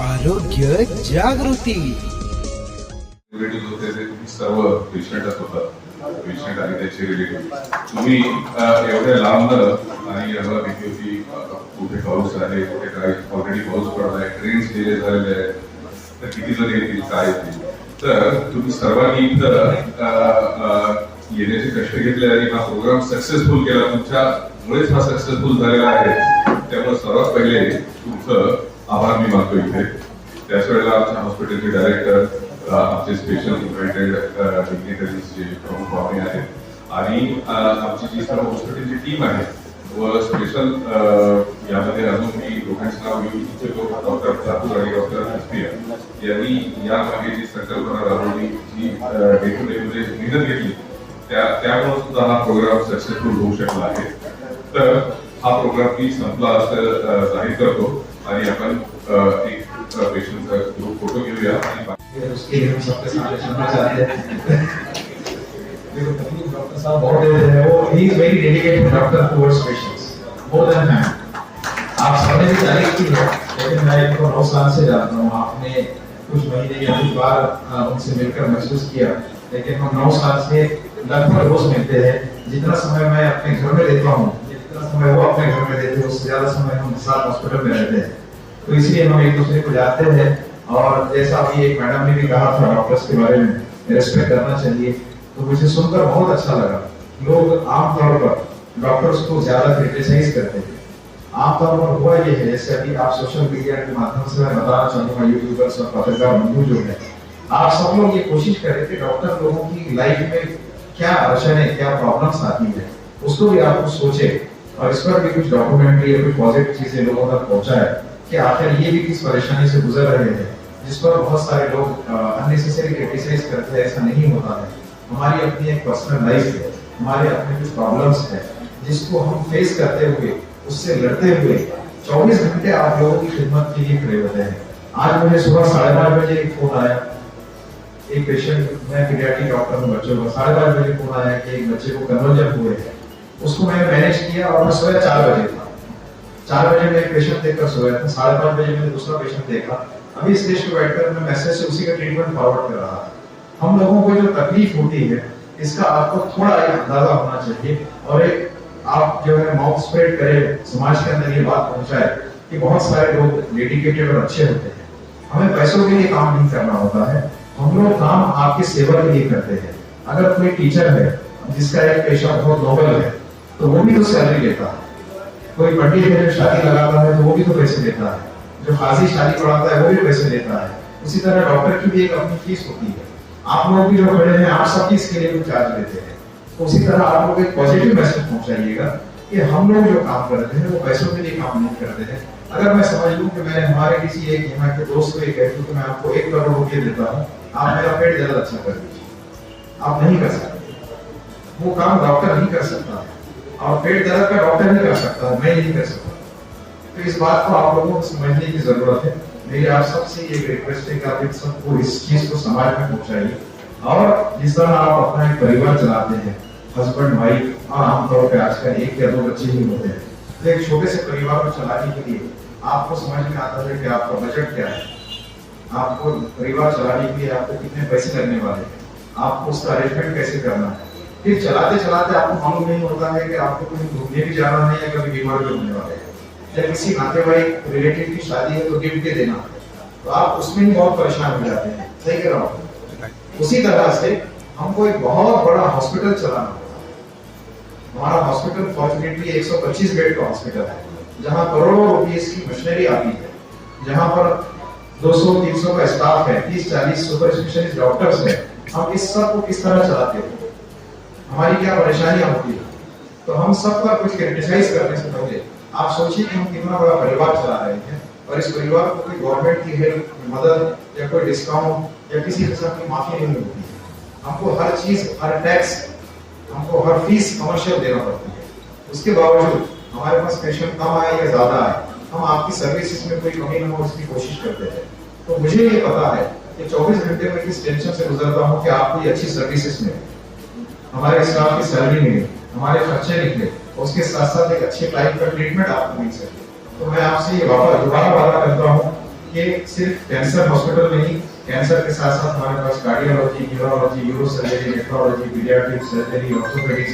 आरोग्य जागृती. रिलेटिव्ह होते ते सर्व पेशंटच होतात. पेशंट आणि त्याचे रिलेटिव्ह तुम्ही एवढ्या लांब आणि आम्हाला भीती होती कुठे पाऊस आहे कुठे काय ऑलरेडी पाऊस पडत आहे ट्रेन्स डिले झालेले आहेत तर किती जण येतील काय येतील. तर तुम्ही सर्वांनी इथं येण्याचे कष्ट घेतले आणि हा प्रोग्राम सक्सेसफुल केला. तुमच्यामुळेच हा सक्सेसफुल झालेला आहे. त्यामुळे सर्वात पहिले तुमचं आभार मी मानतो इथे. त्याच वेळेला आमच्या हॉस्पिटलचे डायरेक्टर आमचे स्पेशल इन्व्हायटेड डिग्नेटरीज जे प्रमुख पाहुणे आहेत. आणि आमची जी सर्व हॉस्पिटलची टीम आहे व स्पेशल यामध्ये अजून मी लोकांचं नाव घेऊ इच्छितो डॉक्टर ठाकूर आणि डॉक्टर हस्पिया यांनी यामागे जी संकल्पना राबवली जी डे मेहनत घेतली त्या त्यामुळे सुद्धा हा प्रोग्राम सक्सेसफुल होऊ शकला आहे. तर हा प्रोग्राम मी संपला असं जाहीर करतो. आणि आपण एक पेशंटचा ग्रुप फ़ोटो घेऊया डॉक्टर आप सबने लेकिन मैं इनको नौ साल से जानता हूँ। आपने कुछ महीने या कुछ बार उनसे मिलकर महसूस किया। लेकिन हम नौ साल से लगभग रोज मिलते हैं। जितना समय मैं अपने घर में देता हूँ, जितना समय वो अपने घर में देते हैं, उससे ज़्यादा समय हम साथ हॉस्पिटल में रहते हैं। तो इसलिए हम एक दूसरे को जानते हैं। और जैसा अभी एक मैडम ने भी कहा था डॉक्टर्स के बारे में रेस्पेक्ट करना चाहिए। तो मुझे सुनकर बहुत अच्छा लगा। लोग आमतौर पर डॉक्टर्स को ज़्यादा क्रिटिसाइज करते हैं। आमतौर पर हुआ ये है, जैसे अभी आप सोशल मीडिया के माध्यम से मैं बताना चाहूँगा यूट्यूबर्स और पत्रकार बंधु जो है, आप सब लोग ये कोशिश करें कि डॉक्टर लोगों की लाइफ में क्या अड़चने क्या प्रॉब्लम्स आती है, उसको भी आप कुछ सोचे। और इस पर भी कुछ डॉक्यूमेंट्री या कुछ पॉजिटिव चीज़ें लोगों तक पहुँचाए। कि आखिर ये भी किस परेशानी से गुजर रहे हैं, जिस पर बहुत सारे लोग अननेसेसरी क्रिटिसाइज करते हैं, ऐसा नहीं होता है। हमारी अपनी एक पर्सनल लाइफ है, हमारे अपने कुछ प्रॉब्लम्स है, जिसको हम फेस करते हुए, उससे लड़ते हुए 24 घंटे आप लोगों की खिदमत के लिए खड़े होते हैं। आज मुझे सुबह साढ़े पाँच बजे एक फ़ोन आया। एक पेशेंट मैं पीडियाट्रिक डॉक्टर हूँ, बच्चों का। साढ़े पाँच बजे फ़ोन आया कि एक बच्चे को कन्वर्जन हुए। उसको मैंने मैनेज किया और मैं सोया चार बजे था चार बजे मैं एक पेशेंट देखकर सोया था, साढ़े पाँच बजे मैंने दूसरा पेशेंट देखा। अभी स्टेज पे बैठकर मैं मैसेज से उसी का ट्रीटमेंट फॉरवर्ड कर रहा था। हम लोगों को जो तकलीफ़ होती है, इसका आपको थोड़ा एक अंदाज़ा होना चाहिए और एक आप जो है माउथ स्प्रेड करें, समाज के अंदर ये बात पहुँचाए कि बहुत सारे लोग डेडिकेटेड और अच्छे होते हैं। हमें पैसों के लिए काम नहीं करना होता है। हम लोग काम आपकी सेवा के लिए करते हैं। अगर कोई टीचर है, जिसका एक पेशा बहुत नोबल है तो वो भी तो सैलरी लेता है। कोई पंडित है जो शादी लगाता है तो वो भी तो पैसे देता है। जो हाजी शादी पढ़ाता है, वो भी पैसे देता है। उसी तरह डॉक्टर की भी एक अपनी फ़ीस होती है। आप लोग भी जो खड़े हैं, आप सब इसके लिए कुछ चार्ज लेते हैं। तो उसी तरह आप लोग एक पॉजिटिव मैसेज पहुंचाइएगा कि हम लोग जो काम करते हैं, वो पैसों के लिए काम नहीं करते हैं। अगर मैं समझ लूँ कि मैं, हमारे किसी एक यहाँ के दोस्त को ये कह दूँ कि मैं आपको एक करोड़ रुपये देता हूँ, आप मेरा पेट ज़्यादा अच्छा कर दीजिए। आप नहीं कर सकते। वो काम डॉक्टर नहीं कर सकता। और पेट दर्द का डॉक्टर नहीं कर सकता, मैं नहीं कर सकता। तो इस बात को आप लोगों को समझने की ज़रूरत है। मेरी आप सबसे ये रिक्वेस्ट है कि आप सबको, इस चीज़ को समाज में पहुंचाइए। और जिस तरह आप अपना एक परिवार चलाते हैं हस्बैंड वाइफ और आमतौर पे आजकल एक या दो बच्चे ही होते हैं तो एक छोटे से परिवार को चलाने के लिए आपको समझ में आता है कि आपका बजट क्या है। आपको परिवार चलाने के लिए आपको कितने पैसे लगने वाले हैं। आपको उसका अरेंजमेंट कैसे करना है। फिर चलाते चलाते आपको मालूम नहीं होता है कि आपको कहीं घूमने भी जाना है या कभी बीमार भी होने वाले हैं। या किसी नातेवाईक रिलेटिव की शादी है तो गिफ्ट के देना। तो आप उसमें ही बहुत परेशान हो जाते हैं। सही कह रहा हूँ? उसी तरह से हमको एक बहुत बड़ा हॉस्पिटल चलाना होगा। हमारा हॉस्पिटल फॉर्चुनेटली 125 बेड का हॉस्पिटल है जहाँ करोड़ों रुपये की मशीनरी आती है। जहाँ पर 200 300 का स्टाफ है 30 40 सुपर स्पेशलिस्ट डॉक्टर्स है। हम इस सबको किस तरह चलाते हैं? हमारी क्या परेशानियाँ होती है? तो हम सब का कुछ क्रिटिसाइज करने से पहले, आप सोचिए कि हम कितना बड़ा परिवार चला रहे हैं और इस परिवार को कोई गवर्नमेंट की हेल्प मदद या कोई डिस्काउंट या किसी किस्म की माफ़ी नहीं है हमको हर चीज़, हर टैक्स हमको हर फ़ीस कमर्शियल देना पड़ती है। उसके बावजूद हमारे पास पेशेंट कम आए या ज़्यादा आए, हम आपकी सर्विसेज़ में कोई कमी न हो, उसकी कोशिश करते हैं। तो मुझे ये पता है कि 24 घंटे में किस टेंशन से गुजरता हूँ कि आपको ये अच्छी सर्विसेज़ मिले। हमारे स्टाफ की सैलरी मिले हमारे खर्चे निकले उसके साथ साथ एक अच्छे टाइप का ट्रीटमेंट आपको मिल सके। तो मैं आपसे ये वापस, दोबारा वादा करता हूँ ये सिर्फ़ कैंसर हॉस्पिटल नहीं कैंसर के साथ साथ हमारे पास cardiology neurology uro surgery nephrology paediatric surgery orthopaedics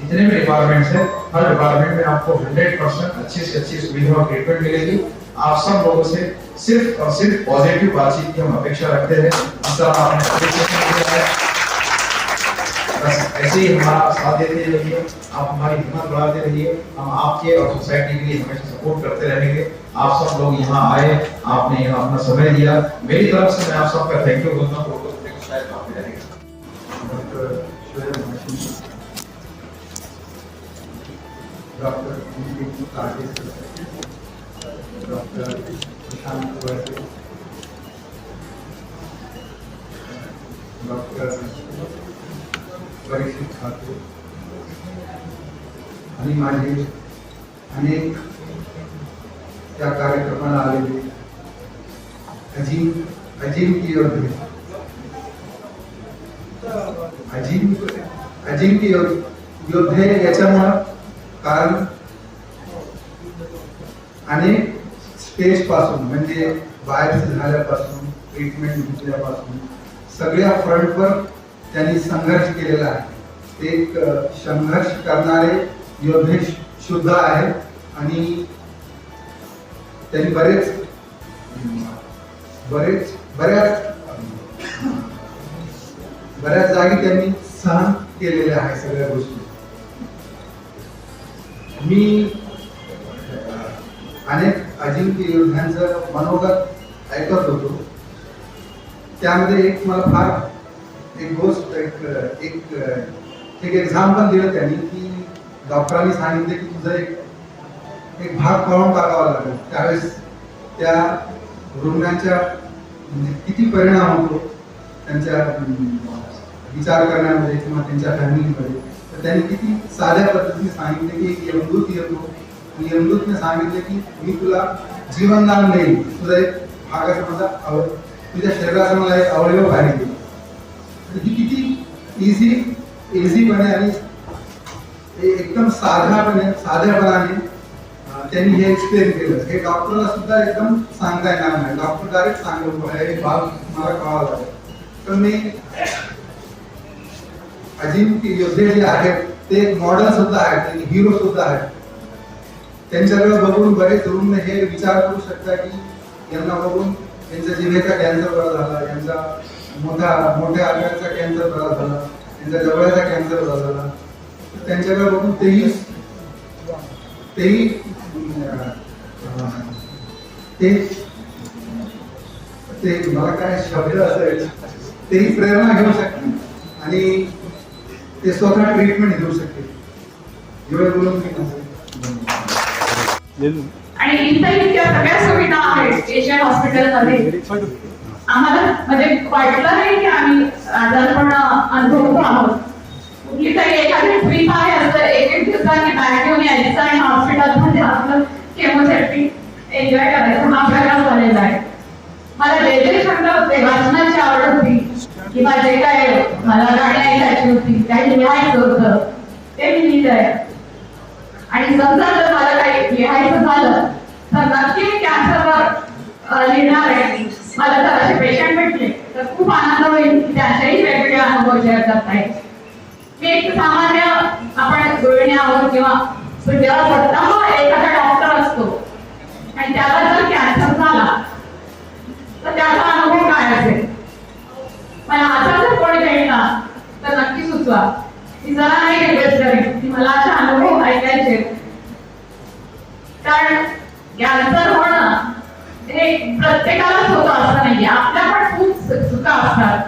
जितने भी डिपार्टमेंट्स हैं, हर डिपार्टमेंट में आपको 100% अच्छी से अच्छी सुविधा और ट्रीटमेंट मिलेगी। आप सब लोगों से सिर्फ़ और सिर्फ़ पॉजिटिव बातचीत की हम अपेक्षा रखते हैं appreciation किया है बस ऐसे ही हमारा साथ देते रहिए, आप हमारी हिम्मत बढ़ाते रहिए, हम आपके और सोसाइटी के लिए हमेशा सपोर्ट करते रहेंगे। आप सब लोग यहाँ आए, आपने यहाँ अपना समय दिया। मेरी तरफ़ से मैं आप सबका थैंक यू बोलता हूँ डॉक्टर प्रशांत डॉक्टर परीक्षित ठाकूर आणि माझे अनेक त्या कार्यक्रमाला आलेले अजिम अजिंक्य योद्धे अजिंक्य अजिंक्य योद्धे याच्यामुळं कारण अनेक स्टेजपासून म्हणजे बाहेर झाल्यापासून ट्रीटमेंट घेतल्यापासून सगळ्या फ्रंटवर त्यांनी संघर्ष केलेला आहे. ते एक संघर्ष करणारे योद्धे शुद्ध आहेत आणि त्यांनी बरेच बरेच बऱ्याच बऱ्याच जागी त्यांनी सहन केलेल्या आहे सगळ्या गोष्टी. मी अनेक अजिंक्य योद्ध्यांचं मनोगत ऐकत होतो. त्यामध्ये एक मला फार एक गोष्ट एक एक एक एक्झाम्पल दिलं त्यांनी की डॉक्टरांनी सांगितले की तुझा एक एक भाग करून टाकावा लागेल. त्यावेळेस त्या रुग्णांच्या म्हणजे किती परिणाम होतो त्यांच्या विचार करण्यामध्ये किंवा त्यांच्या फॅमिलीमध्ये. तर त्यांनी किती साध्या पद्धतीने सांगितले की एक यमदूत येतो. आणि यमदूतने सांगितले की मी तुला जीवनदान देईल तुझा एक भागाचा माझा अव तुझ्या शरीराचा मला एक अवयव पाहिजे. तर ही किती इझी इझीपणे आणि एकदम साधापणे साध्यापणाने त्यांनी हे एक्सप्लेन केलं. हे डॉक्टरला सुद्धा एकदम सांगता येणार नाही. डॉक्टर डायरेक्ट सांगत हे भाग मला कळावा लागेल. तर मी अजिंक्य योद्धे जे आहेत ते मॉडल सुद्धा आहेत ते हिरो सुद्धा आहेत. त्यांच्याकडे बघून बरेच रुग्ण हे विचार करू शकता की यांना बघून त्यांचा जिभेचा कॅन्सर बरा झाला यांचा मोठ्या मोठ्या आकाराचा कॅन्सर बरा झाला यांचा जवळचा कॅन्सर बरा झाला तर त्यांच्याकडे बघून तेही तेही ते ते मला काय शब्द असेल तेही प्रेरणा घेऊ शकते. आणि ते स्वतः ट्रीटमेंट घेऊ शकते. एवढं बोलून मी. आणि इथं इतक्या सगळ्या सुविधा आहेत एशियन हॉस्पिटलमध्ये आम्हाला म्हणजे वाटलं नाही की आम्ही आजारपण अनुभवतो आहोत. कुठली तरी एखादी ट्रीप आहे असं एक एक दिवसांनी बॅग घेऊन यायचं आणि हॉस्पिटलमध्ये आपलं केमोथेरपी एन्जॉय करायचं. हा प्रकार झालेला आहे. मला जे छंद होते वाचनाची आवड होती. किंवा जे काय मला गाणी ऐकायची होती काही लिहायचं होतं. ते मी लिहिलंय. आणि समजा जर मला काही लिहायचं झालं तर नक्की मी कॅन्सरवर अ, लिहिणार आहे मला जर असे पेशंट भेटले तर खूप आनंद होईल की त्यांच्याही वेगवेगळे अनुभव शेअर करता येईल मी एक सामान्य आपण गुळण्यावर किंवा म्हणजे जेव्हा स्वतः एखादा डॉक्टर असतो. आणि त्याला जर कॅन्सर झाला तर त्याचा अनुभव काय असेल? मला आता जर कोणी भेटला तर नक्की सुचवा. की जरा नाही रिक्वेस्ट करेन की मला असे अनुभव ऐकायचे. कारण कॅन्सर होणं हे प्रत्येकालाच होतं असं नाही आपल्या पण खूप चुका असतात.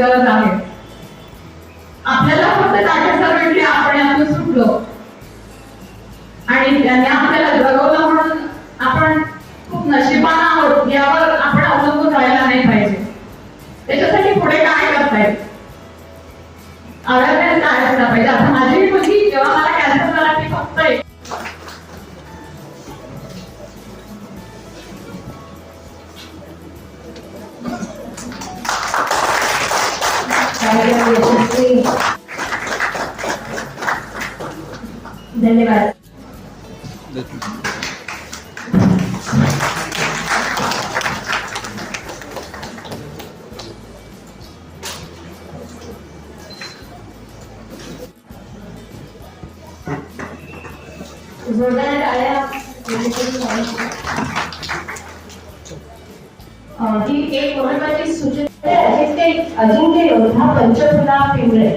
गरज आहे. आपल्याला फक्त काटेसर म्हणजे आपण यातून सुटलो. आणि त्यांनी कार्यक्रम यशस्वी धन्यवाद। जोरदार टाळ्या अं, एक महत्वाची सूचना आहे. अजिंक्य अजिंक्य योद्धा पंचफुला पिंगळे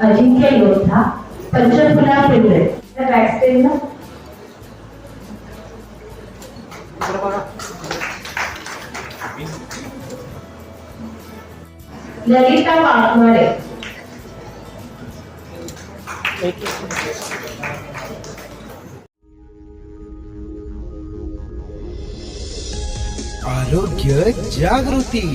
अजिंक्य योद्धा पंचफुला पिंगळे बॅकस्टेज ना ललिता वाघमारे. आरोग्य जागृती.